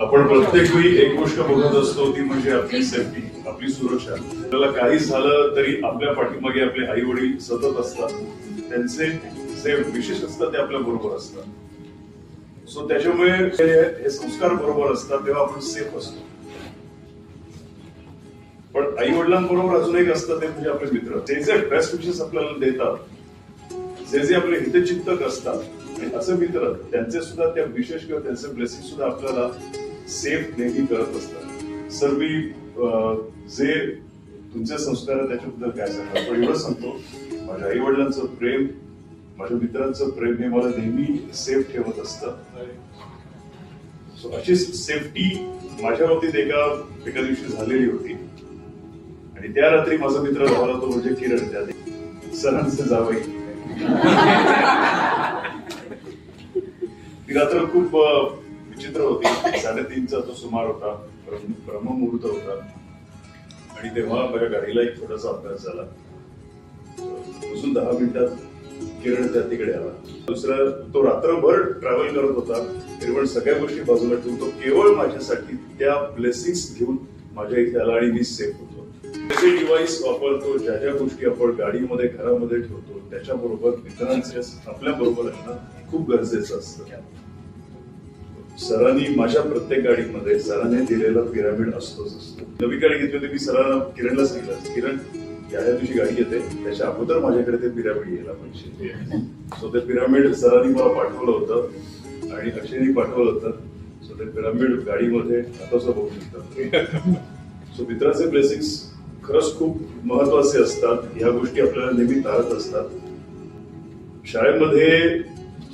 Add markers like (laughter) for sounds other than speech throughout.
आपण प्रत्येक वेळी एक गोष्ट बघत असतो ती म्हणजे आपली सेफ्टी आपली सुरक्षा. आपल्याला काही झालं तरी आपल्या पाठीमागे आपले आई वडील सतत असतात. त्यांचे जे विशेष असतात ते आपल्या बरोबर असतात. सो त्याच्यामुळे हे संस्कार बरोबर असतात तेव्हा आपण सेफ असतो. पण आई वडिलांबरोबर अजून एक असतं ते म्हणजे आपले मित्र. जे जे बेस्ट विशेष आपल्याला देतात जे जे आपले हितचिंतक असतात असे मित्र त्यांचे सुद्धा त्या विशेष किंवा त्यांचे ब्लेसिंग सुद्धा आपल्याला सेफ नेहमी करत असतात. सर मी अं, जे तुमच्या संस्कार आहे त्याच्याबद्दल काय सांगणार? पण एवढं सांगतो माझ्या आई वडिलांचं प्रेम माझ्या मित्रांचं प्रेम हे मला नेहमी सेफ ठेवत असतं. सो अशी सेफ्टी माझ्या बाबतीत एका एका दिवशी झालेली होती. आणि त्या रात्री माझा मित्र झाला तो म्हणजे किरण त्या सरांचे जावई. (laughs) ती रात्र खूप अं, विचित्र होती. साडेतीनचा तो सुमार होता. ब्रह्ममुहूर्त होता. आणि तेव्हा माझ्या गाडीला एक थोडासा अभ्यास झाला. बसून दहा मिनिटात किरण त्या तिकडे आला. दुसरा तो रात्रभर ट्रॅव्हल करत होता. तरी पण सगळ्या गोष्टी बाजूला ठेवून तो केवळ माझ्यासाठी त्या ब्लेसिंग्स घेऊन माझ्या इथे आला आणि मी सेफ होतो. त्याचे डिव्हाइस वापरतो ज्या ज्या गोष्टी आपण गाडीमध्ये घरामध्ये ठेवतो त्याच्याबरोबर मित्रांचे आपल्या बरोबर असणं खूप गरजेचं असतं. सरांनी माझ्या प्रत्येक गाडीमध्ये सरांनी दिलेला पिरामिड असतोच असतो. नवी गाडी घेतली होती मी सरांना किरणला सांगितलं किरण या या दिवशी गाडी येते. त्याच्या अगोदर माझ्याकडे ते पिरामिड यायला पाहिजे सो ते पिरामिड सरांनी मला पाठवलं होतं आणि अक्षयनी पाठवलं होतं. सो ते पिरामिड गाडीमध्ये आता बघू शकतात. सो मित्राचे ब्लेसिंग्स खरंच खूप महत्त्वाचे असतात. ह्या गोष्टी आपल्याला नेहमी तारत असतात. शाळेमध्ये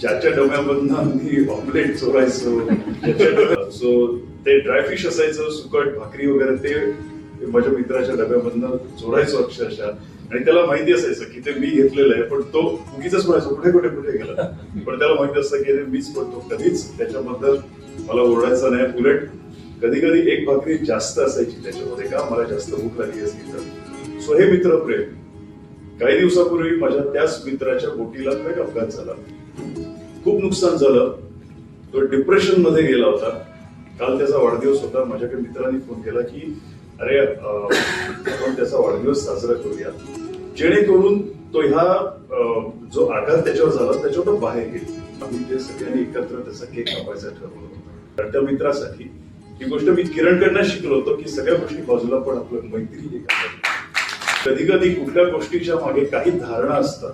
ज्याच्या डोम्यामधनं मी ऑमलेट चोरायचो सो ते ड्रायफिश असायचं सुकट भाकरी वगैरे ते माझ्या मित्राच्या डब्यामधनं चोरायचो अक्षरशः. आणि त्याला माहिती असायचं की ते मी घेतलेलं आहे पण तो उगीच म्हणायचो कुठे कुठे कुठे गेला. पण त्याला माहिती असतं की हे मीच पडतो. कधीच त्याच्याबद्दल मला ओरडायचं नाही. उलट कधी कधी एक भाकरी जास्त असायची त्याच्यामध्ये का? मला जास्त भूक लागली असली तर. सो हे मित्र प्रेम काही दिवसापूर्वी माझ्या त्याच मित्राच्या बोटीला तो एक अपघात झाला. खूप नुकसान झालं. तो डिप्रेशनमध्ये गेला होता. काल त्याचा वाढदिवस होता. माझ्याकडे मित्रांनी फोन केला की अरे आपण त्याचा वाढदिवस साजरा करूया. जेणेकरून तो ह्या जो आघात त्याच्यावर झाला त्याच्यावर तो बाहेर गेला. आम्ही ते सगळ्यांनी एकत्र त्याचा केक कापायचा ठरवलं होतं. तर त्या मित्रासाठी ही गोष्ट मी किरणकडनं शिकलो होतो की सगळ्या गोष्टी बाजूला पण आपलं मैत्री कधी कधी कुठल्या गोष्टीच्या मागे काही धारणा असतात.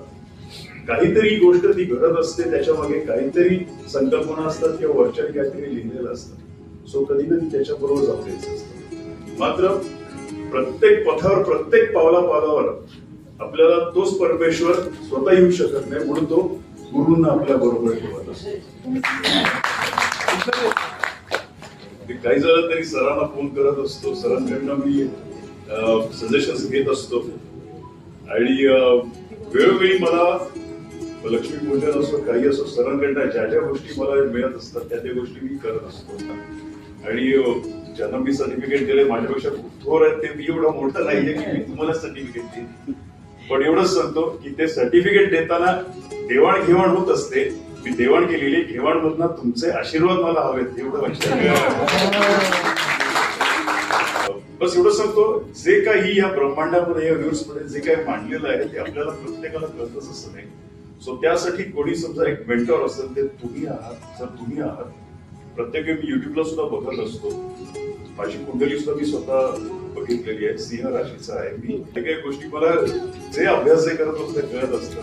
काहीतरी गोष्ट ती घडत असते त्याच्यामागे काहीतरी संकल्पना असतात किंवा वरच्या काहीतरी लिहिलेलं असतं. सो कधी कधी त्याच्या बरोबर जाऊ द्यायचं असतं. मात्र प्रत्येक पथावर प्रत्येक पावला पावलावर आपल्याला तोच परमेश्वर स्वतः येऊ शकत नाही म्हणून तो गुरुंना आपल्या बरोबर ठेवत असतो. काही झालं तरी सरांना फोन करत असतो. सरांकडनं मी सजेशन्स घेत असतो. आणि वेळोवेळी मला लक्ष्मी पूजन असो काही असो सरांकडनं ज्या ज्या गोष्टी मला मिळत असतात त्या त्या गोष्टी मी करत असतो. आणि ज्यांना मी सर्टिफिकेट दिले माझ्यापेक्षा खूप थोर आहेत ते मी एवढं मोठं नाहीये की मी तुम्हाला सर्टिफिकेट देईन. पण एवढंच सांगतो की ते सर्टिफिकेट देताना देवाणघेवाण होत असते. मी देवाण केलेली घेवाण मधनं तुमचे आशीर्वाद मला हवेत एवढं बस एवढं सांगतो जे काही या ब्रह्मांडामध्ये या युनिव्हर्स जे काही मांडलेलं आहे ते आपल्याला प्रत्येकाला कळतच असं नाही. सो त्यासाठी कोणी समजा एक मेंटॉर असेल ते तुम्ही आहात जर तुम्ही आहात प्रत्येक मी युट्यूबला सुद्धा बघत असतो. माझी कुंडली सुद्धा मी स्वतः बघितलेली आहे. सिंह राशीचा आहे मी. काही काही गोष्टी मला जे अभ्यास जे करत असतो ते कळत असतं.